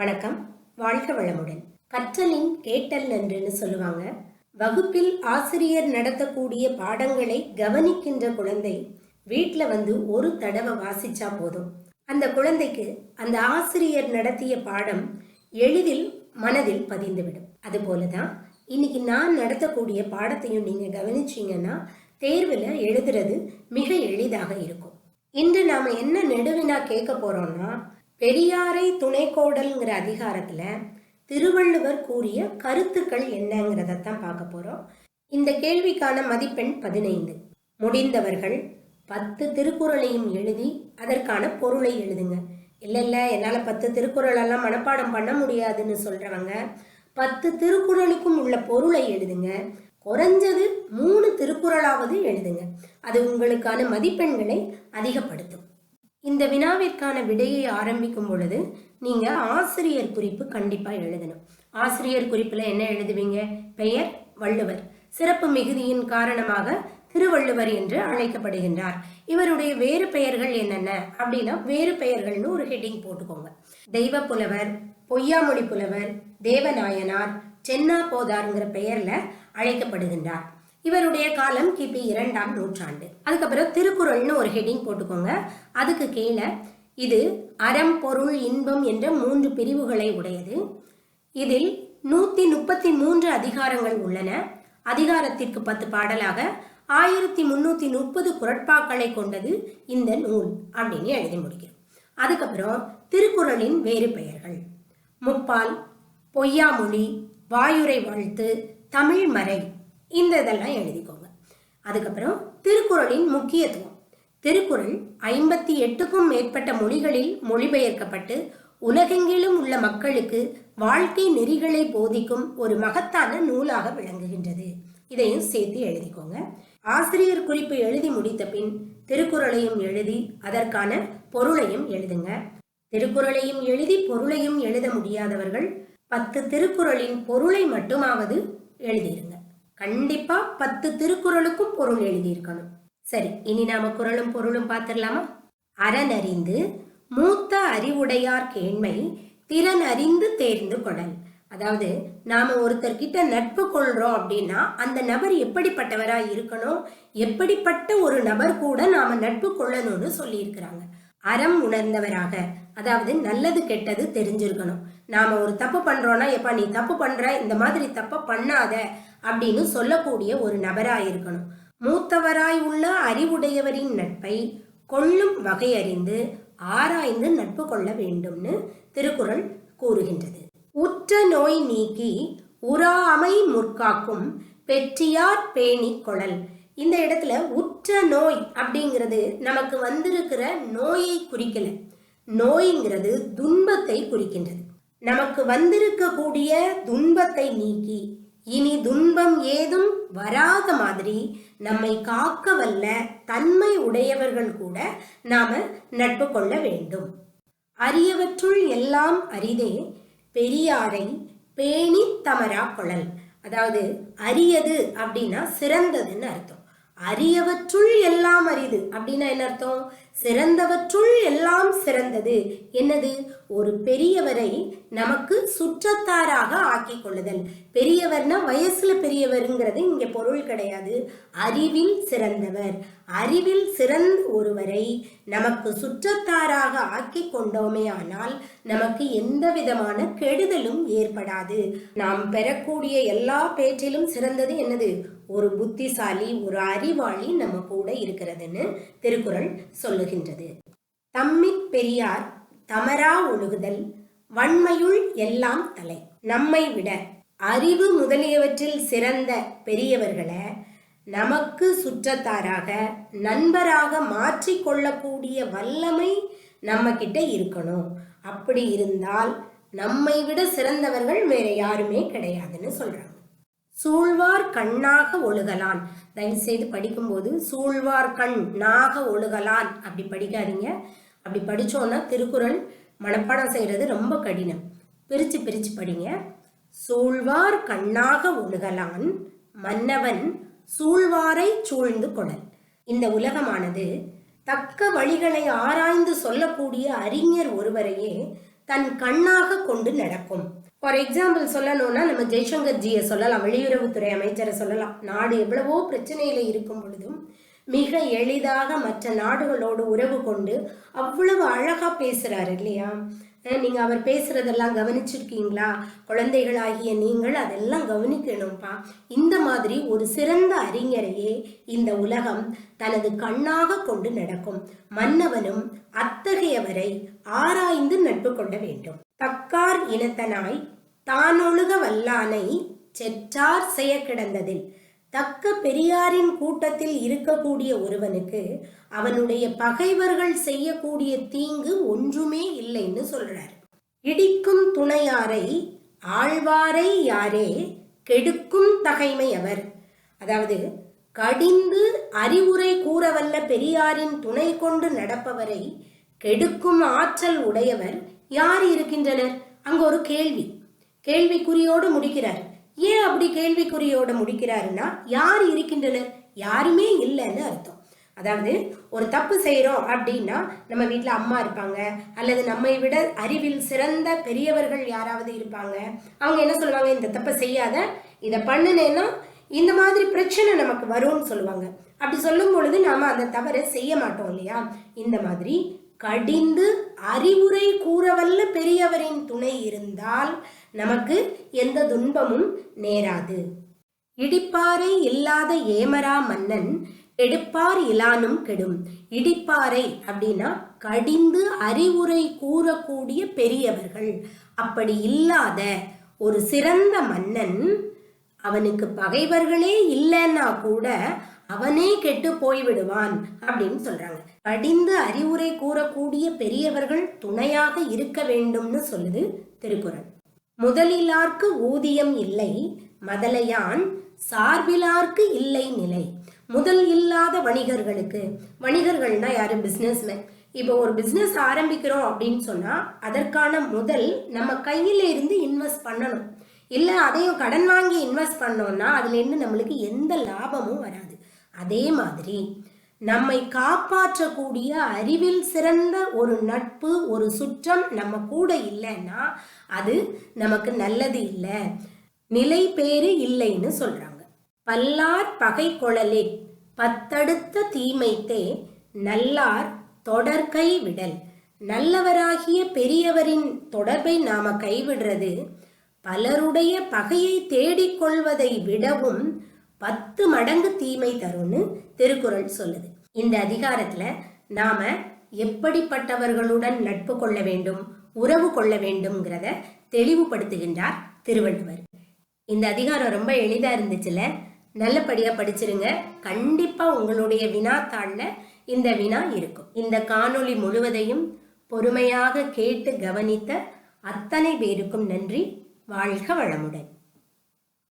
வணக்கம். வாழ்க வளமுடன். கற்றலின் கேட்டல் என்றுன்னு சொல்லுவாங்க. வகுப்பில் ஆசிரியர் நடத்தக்கூடிய பாடங்களை கவனிக்கின்ற குழந்தை வீட்டில் வந்து ஒரு தடவை வாசிச்சா போதும். அந்த குழந்தைக்கு அந்த ஆசிரியர் நடத்திய பாடம் எளிதில் மனதில் பதிந்துவிடும். அதுபோல தான் இன்னைக்கு நான் நடத்தக்கூடிய பாடத்தையும் நீங்கள் கவனிச்சிங்கன்னா தேர்வில் எழுதுறது மிக எளிதாக இருக்கும். இன்று நாம் என்ன நெடுவினா கேட்க போகிறோம்னா பெரியாரை துணைக்கோடல்ங்கிற அதிகாரத்தில் திருவள்ளுவர் கூறிய கருத்துக்கள் என்னங்கிறதான் பார்க்க போகிறோம் இந்த கேள்விக்கான மதிப்பெண் பதினைந்து. முடிந்தவர்கள் பத்து திருக்குறளையும் எழுதி அதற்கான பொருளை எழுதுங்க. இல்லை இல்லை என்னால் பத்து திருக்குறளெல்லாம் மனப்பாடம் பண்ண முடியாதுன்னு சொல்கிறவங்க பத்து திருக்குறளுக்கும் உள்ள பொருளை எழுதுங்க. குறைஞ்சது மூணு திருக்குறளாவது எழுதுங்க. அது உங்களுக்கான மதிப்பெண்களை அதிகப்படுத்தும். இந்த வினாவிற்கான விடையை ஆரம்பிக்கும் பொழுது நீங்கள் ஆசிரியர் குறிப்பு கண்டிப்பாக எழுதணும். ஆசிரியர் குறிப்பில் என்ன எழுதுவீங்க? பெயர் வள்ளுவர். சிறப்பு மிகுதியின் காரணமாக திருவள்ளுவர் என்று அழைக்கப்படுகின்றார். இவருடைய வேறு பெயர்கள் என்னென்ன? அப்படின்னா வேறு பெயர்கள்னு ஒரு ஹெட்டிங் போட்டுக்கோங்க. தெய்வ புலவர் பொய்யாமொழி புலவர் தேவநாயனார் சென்னா போதாருங்கிற பெயரில் அழைக்கப்படுகின்றார். இவருடைய காலம் கிபி இரண்டாம் நூற்றாண்டு. அதுக்கப்புறம் திருக்குறள்னு ஒரு ஹெட்டிங் போட்டுக்கோங்க. அதுக்கு கீழே இது அறம் பொருள் இன்பம் என்ற மூன்று பிரிவுகளை உடையது. இதில் நூற்றி முப்பத்தி மூன்று அதிகாரங்கள் உள்ளன. அதிகாரத்திற்கு பத்து பாடலாக ஆயிரத்தி முன்னூற்றி முப்பது குரட்பாக்களை கொண்டது இந்த நூல் அப்படின்னு எழுதி முடிக்கிறோம். அதுக்கப்புறம் திருக்குறளின் வேறு பெயர்கள். முப்பால் பொய்யாமொழி வாயுரை வாழ்த்து தமிழ் மறை. இந்த இதெல்லாம் எழுதிக்கோங்க. அதுக்கப்புறம் திருக்குறளின் முக்கியத்துவம். திருக்குறள் ஐம்பத்தி எட்டுக்கும் மேற்பட்ட மொழிகளில் மொழிபெயர்க்கப்பட்டு உலகெங்கிலும் உள்ள மக்களுக்கு வாழ்க்கை நெறிகளை போதிக்கும் ஒரு மகத்தான நூலாக விளங்குகின்றது. இதையும் சேர்த்து எழுதிக்கோங்க. ஆசிரியர் குறிப்பு எழுதி முடித்த பின் திருக்குறளையும் எழுதி அதற்கான பொருளையும் எழுதுங்க. திருக்குறளையும் எழுதி பொருளையும் எழுத முடியாதவர்கள் பத்து திருக்குறளின் பொருளை மட்டுமாவது எழுதிருங்க. கண்டிப்பா பத்து திருக்குறளுக்கும் பொருள் எழுதியிருக்கணும். சரி இனி நாம குறளும் பொருளும் பார்த்துடலாமா? அறனறிந்து மூத்த அறிவுடையார் கேண்மை திறன் அறிந்து தேர்ந்து கொடல். அதாவது நாம ஒருத்தர்கிட்ட நட்பு கொள்றோம் அப்படின்னா அந்த நபர் எப்படிப்பட்டவரா இருக்கணும்? எப்படிப்பட்ட ஒரு நபர் கூட நாம நட்பு கொள்ளணும்னு சொல்லியிருக்கிறாங்க. அறம் உணர்ந்தவராக அதாவது நல்லது கெட்டது தெரிஞ்சிருக்கணும். நாம ஒரு தப்பு பண்றோம்னா எப்பா நீ தப்பு பண்ற இந்த மாதிரி தப்ப பண்ணாத அப்படின்னு சொல்லக்கூடிய ஒரு நபராய் இருக்கணும். மூத்தவராய் உள்ள அறிவுடையவரின் நட்பை கொள்ளும் வகை அறிந்து ஆராய்ந்து நட்பு கொள்ள வேண்டும்னு திருக்குறள் கூறுகின்றது. உற்ற நோய் நீக்கி உறாமை முற்காக்கும் பெற்றியார் பேணி கொழல் இந்த இடத்துல உற்ற நோய் அப்படிங்கிறது நமக்கு வந்திருக்கிற நோயை குறிக்கல. நோய்ங்கிறது துன்பத்தை குறிக்கின்றது. நமக்கு வந்திருக்கக்கூடிய துன்பத்தை நீக்கி இனி துன்பம் ஏதும் வராத மாதிரி நம்மை காக்க வல்ல தன்மை உடையவர்கள் கூட நாம நட்பு கொள்ள வேண்டும். அரியவற்றுள் எல்லாம் அரிதே பெரியாரை பேணி தமரா கொழல். அதாவது அரியது அப்படின்னா சிறந்ததுன்னு அர்த்தம். அரியவற்றுள் எல்லாம் அரிது. அப்படின்னா என்ன அர்த்தம்? சிறந்தவற்றுள் எல்லாம் சிறந்தது. என்னது? ஒரு பெரியவரை நமக்கு சுற்றத்தாராக ஆக்கி கொள்ளுதல். பெரியவர்னா வயசுல பெரியவருங்கிறது இங்க பொருள் கிடையாது. அறிவில் சிறந்தவர். அறிவில் சிறந்த ஒருவரை நமக்கு சுற்றத்தாராக ஆக்கி கொண்டோமே ஆனால் நமக்கு எந்த விதமான கெடுதலும் ஏற்படாது. நாம் பெறக்கூடிய எல்லா பேற்றிலும் சிறந்தது என்னது? ஒரு புத்திசாலி ஒரு அறிவாளி நம்ம கூட இருக்கிறதுன்னு திருக்குறள் சொல்லுகின்றது. தம்மிற் பெரியார் தமரா ஒழுகுதல் வன்மையுள் எல்லாம் தலை. நம்மை விட அறிவு முதலியவற்றில் சிறந்த பெரியவர்களை நமக்கு சுற்றத்தாராக நண்பராக மாற்றிக்கொள்ளக்கூடிய வல்லமை நம்ம கிட்ட இருக்கணும். அப்படி இருந்தால் நம்மை விட சிறந்தவர்கள் வேற யாருமே கிடையாதுன்னு சொல்றாங்க. சூழ்வார் கண்ணாக ஒழுகலான். தயவு செய்து படிக்கும்போது சூழ்வார் கண் நாக ஒழுகலான். அப்படி படிக்காதீங்க. அப்படி படித்தோன்னா திருக்குறள் மனப்பாடம் செய்கிறது ரொம்ப கடினம். பிரித்து பிரித்து படிங்க. சூழ்வார் கண்ணாக ஒழுகலான் மன்னவன் சூழ்வாரை சூழ்ந்து கொடல். இந்த உலகமானது தக்க வழிகளை ஆராய்ந்து சொல்லக்கூடிய அறிஞர் ஒருவரையே தன் கண்ணாக கொண்டு நடக்கும். ஃபார் எக்ஸாம்பிள் சொல்லணும்னா நம்ம ஜெய்சங்கர் ஜியை சொல்லலாம் வெளியுறவுத்துறை அமைச்சரை சொல்லலாம். நாடு எவ்வளவோ பிரச்சனையில இருக்கும் பொழுதும் மிக எளிதாக மற்ற நாடுகளோடு உறவு கொண்டு அவ்வளவு அழகா பேசுறாரு இல்லையா? நீங்கள் நீங்க அவர் பேசுறதெல்லாம் கவனிச்சிருக்கீங்களா? குழந்தைகளாகிய நீங்கள் அதெல்லாம் கவனிக்கணும்ப்பா இந்த மாதிரி ஒரு சிறந்த அறிஞரையே இந்த உலகம் தனது கண்ணாக கொண்டு நடக்கும். மன்னவனும் அத்தகையவரை ஆராய்ந்து நட்பு கொள்ள வேண்டும். தக்கார் இனத்தனாய் தானொழுக வல்லானை செற்றார் செய்ய கிடந்ததில் தக்க பெரியாரின் கூட்டத்தில் இருக்கக்கூடிய ஒருவனுக்கு அவனுடைய பகைவர்கள் செய்யக்கூடிய தீங்கு ஒன்றுமே இல்லைன்னு சொல்றாரு. இடிக்கும் துணையாரை ஆழ்வாரை யாரே கெடுக்கும் தகைமை அவர். அதாவது கடிந்து அறிவுரை கூறவல்ல பெரியாரின் துணை கொண்டு நடப்பவரை கெடுக்கும் ஆற்றல் உடையவர் யார் இருக்கின்றனர்? அங்க ஒரு கேள்வி. கேள்விக்குறியோடு முடிக்கிறார். ஏன் அப்படி கேள்விக்குறியோட முடிக்கிறாருன்னா யார் இருக்கின்றனர்? யாருமே இல்லைன்னு அர்த்தம். அதாவது ஒரு தப்பு செய்கிறோம் அப்படின்னா நம்ம வீட்டில் அம்மா இருப்பாங்க அல்லது நம்மை விட அறிவில் சிறந்த பெரியவர்கள் யாராவது இருப்பாங்க அவங்க என்ன சொல்லுவாங்க? இந்த தப்பை செய்யாத இதை பண்ணுனேன்னா இந்த மாதிரி பிரச்சனை நமக்கு வரும்னு சொல்லுவாங்க. அப்படி சொல்லும் பொழுது நாம அந்த தவறை செய்ய மாட்டோம் இல்லையா? இந்த மாதிரி கடிந்து அறிவுரை கூறவல்ல பெரியவரின் துணை இருந்தால் நமக்கு எந்த துன்பமும் நேராது. இடிப்பாறை இல்லாத ஏமரா மன்னன் கெடுப்பார் இலானும் கெடும். இடிப்பாறை அப்படின்னா கடிந்து அறிவுரை கூறக்கூடிய பெரியவர்கள். அப்படி இல்லாத ஒரு சிறந்த மன்னன் அவனுக்கு பகைவர்களே இல்லைன்னா கூட அவனே கெட்டு போய்விடுவான் அப்படின்னு சொல்றாங்க. கடிந்து அறிவுரை கூறக்கூடிய பெரியவர்கள் துணையாக இருக்க வேண்டும்னு சொல்லுது திருக்குறள். முதலிலார்க்கு ஊதியம் இல்லை மதலையான் சார்பிலார்க்கு இல்லை நிலை. முதல் இல்லாத வணிகர்களுக்கு. வணிகர்கள்னா யாரு? பிஸ்னஸ்மேன் இப்போ ஒரு பிஸ்னஸ் ஆரம்பிக்கிறோம் அப்படின்னு சொன்னா அதற்கான முதல் நம்ம கையில இருந்து இன்வெஸ்ட் பண்ணணும். இல்லை அதையும் கடன் வாங்கி இன்வெஸ்ட் பண்ணோம்னா அதுலேருந்து நம்மளுக்கு எந்த லாபமும் வராது. அதே மாதிரி நம்மை காப்பாற்றக்கூடிய அறிவில் சிறந்த ஒரு நட்பு ஒரு சுற்றம் நம்ம கூட இல்லைன்னா அது நமக்கு நல்லது இல்லை. நிலை பேறு இல்லைன்னு சொல்கிறாங்க பல்லார் பகை கொழலே பத்தடுத்த தீமைத்தே நல்லார் தொடர்கை விடல். நல்லவராகிய பெரியவரின் தொடர்பை நாம கைவிடுறது பலருடைய பகையை தேடிக்கொள்வதை விடவும் பத்து மடங்கு தீமை தரும்னு திருக்குறள் சொல்லுது. இந்த அதிகாரத்துல நாம எப்படிப்பட்டவர்களுடன் நட்பு கொள்ள வேண்டும் உறவு கொள்ள வேண்டும்ங்கிறத தெளிவுபடுத்துகின்றார் திருவள்ளுவர். இந்த அதிகாரம் ரொம்ப எளிதா இருந்துச்சுல? நல்லபடியாக படிச்சிருங்க. கண்டிப்பாக உங்களுடைய வினாத்தாளில் இந்த வினா இருக்கும். இந்த காணொளி முழுவதையும் பொறுமையாக கேட்டு கவனித்த அத்தனை பேருக்கும் நன்றி. வாழ்க வளமுடன்.